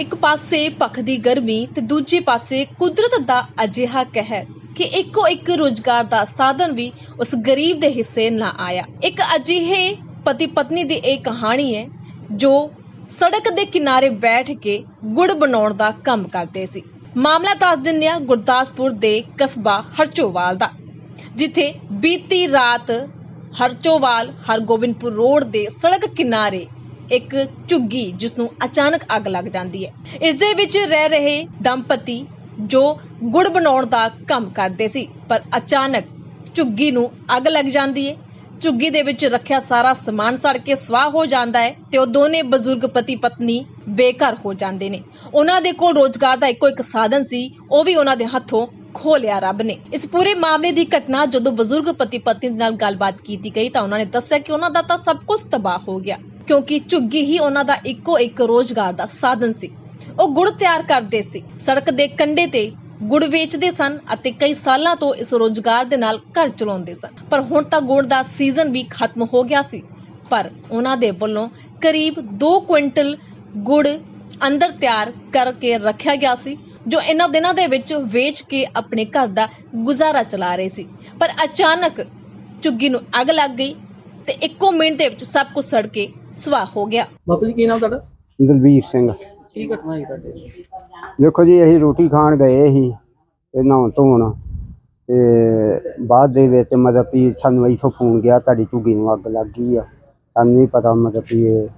ਇੱਕ ਪਾਸੇ ਪੱਖ ਦੀ ਗਰਮੀ ਤੇ ਦੂਜੇ ਪਾਸੇ ਕੁਦਰਤ ਦਾ ਅਜਿਹਾ ਕਹਿਰ ਕਿ ਇੱਕੋ ਇੱਕ ਰੋਜ਼ਗਾਰ ਦਾ ਸਾਧਨ ਵੀ ਉਸ ਗਰੀਬ ਦੇ ਹਿੱਸੇ ਨਾ ਆਇਆ। ਇੱਕ ਅਜਿਹੇ ਪਤੀ ਪਤਨੀ ਦੀ ਇਹ ਕਹਾਣੀ ਹੈ ਜੋ ਸੜਕ ਦੇ ਕਿਨਾਰੇ ਬੈਠ ਕੇ ਗੁੜ ਬਣਾਉਣ ਦਾ ਕੰਮ ਕਰਦੇ ਸੀ। ਮਾਮਲਾ ਦੱਸ ਦਿੰਦੇ ਆ ਗੁਰਦਾਸਪੁਰ ਦੇ ਕਸਬਾ ਹਰਚੋਵਾਲ ਦਾ, ਜਿੱਥੇ ਬੀਤੀ ਰਾਤ ਹਰਚੋਵਾਲ ਹਰਗੋਬਿੰਦਪੁਰ ਰੋਡ ਦੇ ਸੜਕ ਕਿਨਾਰੇ ਇੱਕ ਝੁੱਗੀ ਜਿਸ ਨੂੰ ਅਚਾਨਕ ਅੱਗ ਲੱਗ ਜਾਂਦੀ ਹੈ। ਇਸ ਦੇ ਵਿੱਚ ਰਹਿ ਰਹੇ ਦੰਪਤੀ ਜੋ ਗੁੜ ਬਣਾਉਣ ਦਾ ਕੰਮ ਕਰਦੇ ਸੀ, ਪਰ ਅਚਾਨਕ ਝੁੱਗੀ ਨੂੰ ਅੱਗ ਲੱਗ ਜਾਂਦੀ ਹੈ। ਝੁੱਗੀ ਦੇ ਵਿੱਚ ਰੱਖਿਆ ਸਾਰਾ ਸਮਾਨ ਸੜ ਕੇ ਸਵਾਹ ਹੋ ਜਾਂਦਾ ਹੈ ਤੇ ਉਹ ਦੋਨੇ ਬਜ਼ੁਰਗ ਪਤੀ ਪਤਨੀ ਬੇਘਰ ਹੋ ਜਾਂਦੇ ਨੇ। ਉਹਨਾਂ ਦੇ ਕੋਲ ਰੋਜ਼ਗਾਰ ਦਾ ਇੱਕੋ ਇੱਕ ਸਾਧਨ ਸੀ, ਉਹ ਵੀ ਉਹਨਾਂ ਦੇ ਹੱਥੋਂ ਖੋ ਲਿਆ ਰੱਬ ਨੇ। ਇਸ ਪੂਰੇ ਮਾਮਲੇ ਦੀ ਘਟਨਾ ਜਦੋਂ ਬਜ਼ੁਰਗ ਪਤੀ ਪਤਨੀ ਨਾਲ ਗੱਲਬਾਤ ਕੀਤੀ ਗਈ ਤਾਂ ਉਹਨਾਂ ਨੇ ਦੱਸਿਆ ਕਿ ਉਹਨਾਂ ਦਾ ਤਾਂ ਸਭ ਕੁਝ ਤਬਾਹ ਹੋ ਗਿਆ। ਕਿਉਂਕਿ ਝੁੱਗੀ ਹੀ ਉਹਨਾਂ ਦਾ ਇੱਕੋ ਇੱਕ ਰੋਜ਼ਗਾਰ ਦਾ ਸਾਧਨ ਸੀ। ਉਹ ਗੁੜ ਤਿਆਰ ਕਰਦੇ ਸੀ। ਸੜਕ ਦੇ ਕੰਢੇ ਤੇ ਗੁੜ ਵੇਚਦੇ ਸਨ ਅਤੇ ਕਈ ਸਾਲਾਂ ਤੋਂ ਇਸ ਰੋਜ਼ਗਾਰ ਦੇ ਨਾਲ ਘਰ ਚਲਾਉਂਦੇ ਸਨ। ਪਰ ਹੁਣ ਤਾਂ ਗੁੜ ਦਾ ਸੀਜ਼ਨ ਵੀ ਖਤਮ ਹੋ ਗਿਆ ਸੀ। ਪਰ ਉਹਨਾਂ ਦੇ ਵੱਲੋਂ ਕਰੀਬ 2 ਕੁਇੰਟਲ ਗੁੜ ਅੰਦਰ ਤਿਆਰ ਕਰਕੇ ਰੱਖਿਆ ਗਿਆ ਸੀ, ਜੋ ਇਹਨਾਂ ਦਿਨਾਂ ਦੇ ਵਿੱਚ ਵੇਚ ਕੇ ਆਪਣੇ ਘਰ ਦਾ ਗੁਜ਼ਾਰਾ ਚਲਾ ਰਹੇ ਸੀ। ਪਰ ਅਚਾਨਕ ਝੁੱਗੀ ਨੂੰ ਅੱਗ ਲੱਗ ਗਈ ਤੇ ਇੱਕੋ ਮਿੰਟ ਦੇ ਵਿੱਚ ਸਭ ਕੁਝ ਸੜ ਕੇ ਸੁਆਹ ਹੋ ਗਿਆ। ਬਾਪੂ ਜੀ ਕੀ ਨਾਮ ਤੁਹਾਡਾ? ਦਲਬੀਰ ਸਿੰਘ। ਕੀ ਘਟਨਾ ਹੋਈ ਤੁਹਾਡੇ? ਦੇਖੋ ਜੀ ਅਸੀਂ ਰੋਟੀ ਖਾਣ ਗਏ ਸੀ ਤੇ ਨਹਾਉਣ ਧੋਣ ਤੇ ਬਾਅਦ ਦੇ ਵਿੱਚ ਮਤਲਬ ਵੀ ਸਾਨੂੰ ਇੱਥੋਂ ਫੋਨ ਗਿਆ ਤੁਹਾਡੀ ਝੁੱਗੀ ਨੂੰ ਅੱਗ ਲੱਗ ਗਈ ਆ। ਸਾਨੂੰ ਨਹੀਂ ਪਤਾ ਮਤਲਬ ਵੀ ਇਹ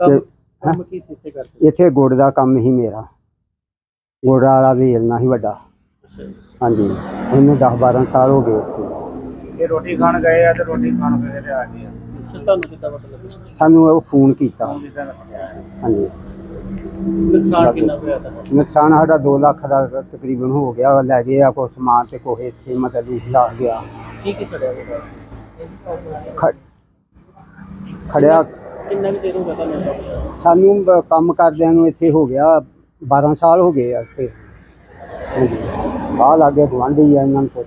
ਕੰਮ ਤੇ- ਕੰਮ ਕੀ ਸੀ ਇੱਥੇ ਕਰਦੇ ਇੱਥੇ ਗੁੜ ਦਾ ਕੰਮ ਹੀ ਮੇਰਾ। ਗੁੜ ਵਾਲਾ ਵੇਲਣਾ ਸੀ ਵੱਡਾ। ਹਾਂਜੀ ਇਹਨੂੰ 10 12 ਸਾਲ ਹੋ ਗਏ ਇੱਥੇ। ਇਹ ਰੋਟੀ ਖਾਣ ਗਏ ਆ ਤੇ ਰੋਟੀ ਖਾਣ ਫਿਰ ਤੇ ਆ ਗਏ ਆ। ਤੁਹਾਨੂੰ ਕਿੱਦਾਂ ਪਤਾ ਲੱਗਾ ਸਾਨੂੰ ਉਹ ਫੋਨ ਕੀਤਾ। ਜਿੱਦਾਂ ਰੱਖਿਆ ਹਾਂਜੀ। ਨੁਕਸਾਨ ਕਿੰਨਾ ਕੁ ਹੋਇਆ ਤੁਹਾਡਾ? ਨੁਕਸਾਨ ਸਾਡਾ 2 ਲੱਖ ਦਾ ਤਕਰੀਬਨ ਹੋ ਗਿਆ ਲੈ ਗਏ ਆ ਕੁਛ ਸਮਾਨ ਤੇ ਕੋਹ ਇੱਥੇ ਮਤਲਬ ਲਾ ਗਿਆ। ਕੀ ਕੀ ਸੜਿਆ ਹੋਇਆ? ਖ- ਖੜਿਆ। ਕਿੰਨਾ ਕੁ ਚਿਰ ਹੋ ਗਿਆ ਤੁਹਾਨੂੰ ਕੰਮ? ਸਾਨੂੰ ਬ- ਕੰਮ ਕਰਦਿਆਂ ਨੂੰ ਇੱਥੇ ਹੋ ਗਿਆ 12 ਸਾਲ ਹੋ ਗਏ ਆ ਇੱਥੇ। ਹਾਂਜੀ। ਬਾਹਰ ਲਾਗੇ ਗੁਆਂਢੀ ਆ ਇਹਨਾਂ ਨੂੰ ਪੁੱਛ।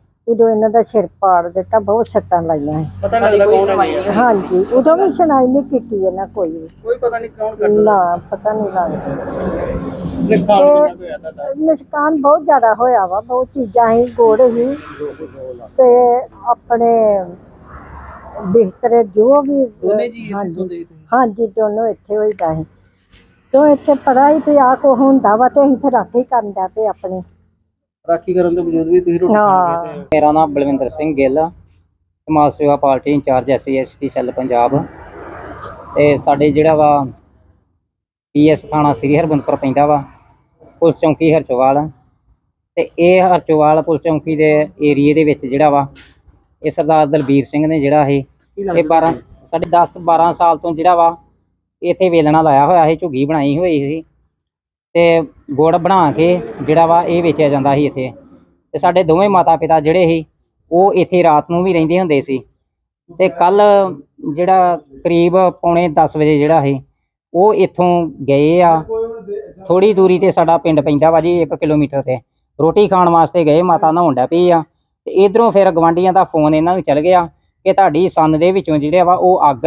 ਉਦੋਂ ਇਹਨਾਂ ਦਾ ਸਿਰ ਪਾੜ ਦਿੱਤਾ ਬਹੁਤ ਸੱਟਾਂ ਲਾਈਆਂ। ਪਤਾ ਨਹੀਂ ਲੱਗਦਾ ਕੌਣ ਹੈ ਹਾਂਜੀ ਉਦੋਂ ਵੀ ਸੁਣਾਈ ਨਹੀਂ ਕੀਤੀ ਇਹਨਾਂ ਕੋਈ ਵੀ। ਕੋਈ ਪਤਾ ਨਹੀਂ ਕੌਣ ਕਰਦਾ ਨਾ ਪਤਾ ਨਹੀਂ ਲੱਗਦਾ। ਨੁਕਸਾਨ ਕਿੰਨਾ ਹੋਇਆ ਤੁਹਾਡਾ? ਨੁਕਸਾਨ ਬਹੁਤ ਜ਼ਿਆਦਾ ਹੋਇਆ ਵਾ ਬਹੁਤ ਚੀਜ਼ਾਂ ਹੀ ਗੋੜ ਹੀ ਤੇ ਆਪਣੇ ਬਿਹਤਰ ਜੋ ਵੀ ਦੋਨੇ ਜੀ ਇੱਥੇ ਹਾਂਜੀ। ਹਾਂਜੀ ਦੋਨੋਂ ਇੱਥੇ ਹੋਈਦਾ ਹੈ ਤੋਂ ਇੱਥੇ ਪੜਾ ਹੀ ਪਿਆ ਕੋ ਹੁੰਦਾ ਵਾ ਤੇ ਅਸੀਂ ਫਿਰ ਰਾਖੀ ਕਰਨ ਦਾ ਤੇ ਆਪਣੀ। ਰਾਖੀ ਕਰਨ ਤੋਂ ਵਜੂਦ ਵੀ ਤੁਸੀਂ ਰੋਟੀ ਖਾ ਕੇ ਤੇ ਮੇਰਾ ਨਾਮ ਬਲਵਿੰਦਰ ਸਿੰਘ ਗਿੱਲ ਆ, ਸਮਾਜ ਸੇਵਾ party incharge SC ST cell Punjab. ਤੇ ਸਾਡੇ ਜਿਹੜਾ ਵਾ ਪੀਐਸ ਥਾਣਾ ਸ੍ਰੀ ਹਰਬੰਦਪੁਰ ਪੈਂਦਾ ਵਾ ਪੁਲਿਸ ਚੌਂਕੀ ਹਰਚੋਵਾਲ। ਤੇ ਇਹ ਹਰਚੋਵਾਲ ਪੁਲਿਸ ਚੌਂਕੀ ਦੇ ਏਰੀਏ ਦੇ ਵਿੱਚ ਜਿਹੜਾ ਵਾ ਇਹ ਸਰਦਾਰ ਦਲਬੀਰ ਸਿੰਘ ਨੇ ਜਿਹੜਾ ਇਹ ਇਹ 12 ਸਾਡੇ 10 12 ਸਾਲ ਤੋਂ ਜਿਹੜਾ ਵਾ ਇੱਥੇ ਵੇਲਣਾ ਲਾਇਆ ਹੋਇਆ ਸੀ ਝੁੱਗੀ ਬਣਾਈ ਹੋਈ ਸੀ। ਤੇ ਗੁੜ ਬਣਾ ਕੇ ਜਿਹੜਾ ਵਾ ਇਹ ਵੇਚਿਆ ਜਾਂਦਾ ਸੀ ਇੱਥੇ। ਤੇ ਸਾਡੇ ਦੋਵੇਂ ਮਾਤਾ ਪਿਤਾ ਜਿਹੜੇ ਸੀ, ਉਹ ਇੱਥੇ ਰਾਤ ਨੂੰ ਵੀ ਰਹਿੰਦੇ ਹੁੰਦੇ ਸੀ। ਤੇ ਕੱਲ ਜਿਹੜਾ ਕਰੀਬ ਪੌਣੇ 10 ਵਜੇ ਜਿਹੜਾ ਸੀ, ਉਹ ਇੱਥੋਂ ਗਏ ਆ। ਥੋੜੀ ਦੂਰੀ ਤੇ ਸਾਡਾ ਪਿੰਡ ਪੈਂਦਾ ਵਾ ਜੀ 1 ਕਿਲੋਮੀਟਰ ਤੇ। ਰੋਟੀ ਖਾਣ ਵਾਸਤੇ ਗਏ, ਮਾਤਾ ਨਹਾਉਣ ਡੈ ਪਈ ਆ। ਤੇ ਇਧਰੋਂ ਫਿਰ ਗਵਾਂਡੀਆਂ ਦਾ ਫੋਨ ਇਹਨਾਂ ਨੂੰ ਚੱਲ ਗਿਆ ਕਿ ਤੁਹਾਡੀ ਸੰਦ ਦੇ ਵਿੱਚੋਂ ਜਿਹੜੇ ਵਾ ਉਹ ਅੱਗ,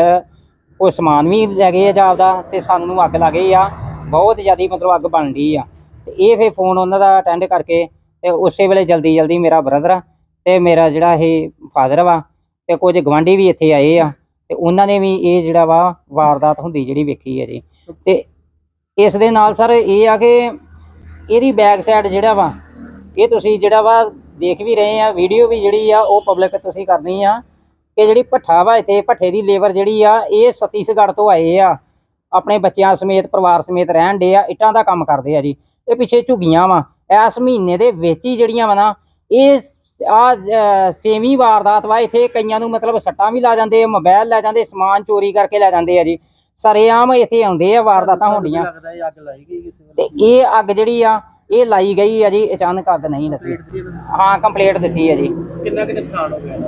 ਉਹ ਸਮਾਨ ਵੀ ਲੈ ਗਏ ਆ ਜਾਂ ਆਪਦਾ ਤੇ ਸੰਦ ਨੂੰ ਅੱਗ ਲੱਗ ਗਈ ਆ। ਬਹੁਤ ਜ਼ਿਆਦੀ ਮਤਲਬ ਅੱਗ ਬਣ ਰਹੀ ਆ। ਤੇ ਇਹ ਫਿਰ ਫੋਨ ਉਹਨਾਂ ਦਾ ਅਟੈਂਡ ਕਰਕੇ ਤੇ ਉਸੇ ਵੇਲੇ ਜਲਦੀ ਜਲਦੀ ਮੇਰਾ ਬ੍ਰਦਰ ਤੇ ਮੇਰਾ ਜਿਹੜਾ ਇਹ ਫਾਦਰ ਵਾ ਤੇ ਕੁਝ ਗਵਾਂਢੀ ਵੀ ਇੱਥੇ ਆਏ ਆ ਤੇ ਉਹਨਾਂ ਨੇ ਵੀ ਇਹ ਜਿਹੜਾ ਵਾ ਵਾਰਦਾਤ ਹੁੰਦੀ ਜਿਹੜੀ ਵੇਖੀ ਹੈ ਜੀ। ਤੇ ਇਸ ਦੇ ਨਾਲ ਸਰ ਇਹ ਆ ਕਿ ਇਹਦੀ ਬੈਕ ਸਾਈਡ ਜਿਹੜਾ ਵਾ, ਇਹ ਤੁਸੀਂ ਜਿਹੜਾ ਵਾ ਦੇਖ ਵੀ ਰਹੇ ਆ ਵੀਡੀਓ ਵੀ ਜਿਹੜੀ ਆ ਉਹ ਪਬਲਿਕ ਤੁਸੀਂ ਕਰਨੀ ਆ ਕਿ ਜਿਹੜੀ ਭੱਠਾ ਵਾ ਇੱਥੇ, ਭੱਠੇ ਦੀ ਲੇਬਰ ਜਿਹੜੀ ਆ, ਇਹ ਛੱਤੀਸਗੜ੍ਹ ਤੋਂ ਆਏ ਆ। ਆਪਣੇ ਬੱਚਿਆਂ ਸਮੇਤ ਪਰਿਵਾਰ ਸਮੇਤ ਰਹਿਣ ਦੇ ਆ ਇੱਟਾਂ ਦਾ ਕੰਮ ਕਰਦੇ ਆ ਜੀ। ਇਹ ਪਿੱਛੇ ਝੁੱਗੀਆਂ ਵਾ। ਇਸ ਮਹੀਨੇ ਦੇ ਵਿੱਚ ਹੀ ਜਿਹੜੀਆਂ ਵਾ ਨਾ ਇਹ ਆ ਸੇਵੀਂ ਵਾਰਦਾਤ ਵਾ ਇੱਥੇ ਕਈਆਂ ਨੂੰ ਮਤਲਬ ਸੱਟਾਂ ਵੀ ਲਾ ਜਾਂਦੇ ਆ ਮੋਬਾਈਲ ਲੈ ਜਾਂਦੇ ਸਮਾਨ ਚੋਰੀ ਕਰਕੇ ਲੈ ਜਾਂਦੇ ਆ ਜੀ। ਸਰੇਆਮ ਇੱਥੇ ਆਉਂਦੇ ਆ ਵਾਰਦਾਤਾਂ ਹੁੰਦੀਆਂ। ਤੇ ਇਹ ਅੱਗ ਜਿਹੜੀ ਆ ਇਹ ਲਾਈ ਗਈ ਆ ਜੀ ਅਚਾਨਕ ਅੱਗ ਨਹੀਂ ਲੱਗੀ। ਹਾਂ ਕੰਪਲੀਟ ਦਿੱਤੀ ਆ ਜੀ। ਕਿੰਨਾ ਕਿ ਨੁਕਸਾਨ ਹੋ ਗਿਆ?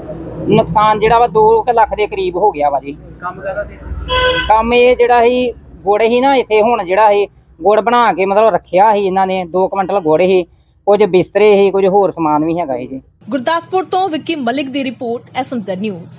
ਨੁਕਸਾਨ ਜਿਹੜਾ ਵਾ 2 ਲੱਖ ਦੇ ਕਰੀਬ ਹੋ ਗਿਆ ਵਾ ਜੀ। ਕੰਮ ਕਰਦਾ ਸੀ? ਕੰਮ ਇਹ ਜਿਹੜਾ ਸੀ, ਗੁੜ ਸੀ ਨਾ ਇੱਥੇ ਹੁਣ ਜਿਹੜਾ ਸੀ, ਗੁੜ ਬਣਾ ਕੇ ਮਤਲਬ ਰੱਖਿਆ ਸੀ ਇਹਨਾਂ ਨੇ 2 ਕੁਇੰਟਲ ਗੁੜ ਸੀ, ਕੁਝ ਬਿਸਤਰੇ ਸੀ, ਕੁਝ ਹੋਰ ਸਮਾਨ ਵੀ ਹੈਗਾ ਸੀ ਜੀ। ਗੁਰਦਾਸਪੁਰ ਤੋਂ ਵਿੱਕੀ ਮਲਿਕ ਦੀ ਰਿਪੋਰਟ, ਐਸਐਮਜ਼ੈਡ ਨਿਊਜ਼।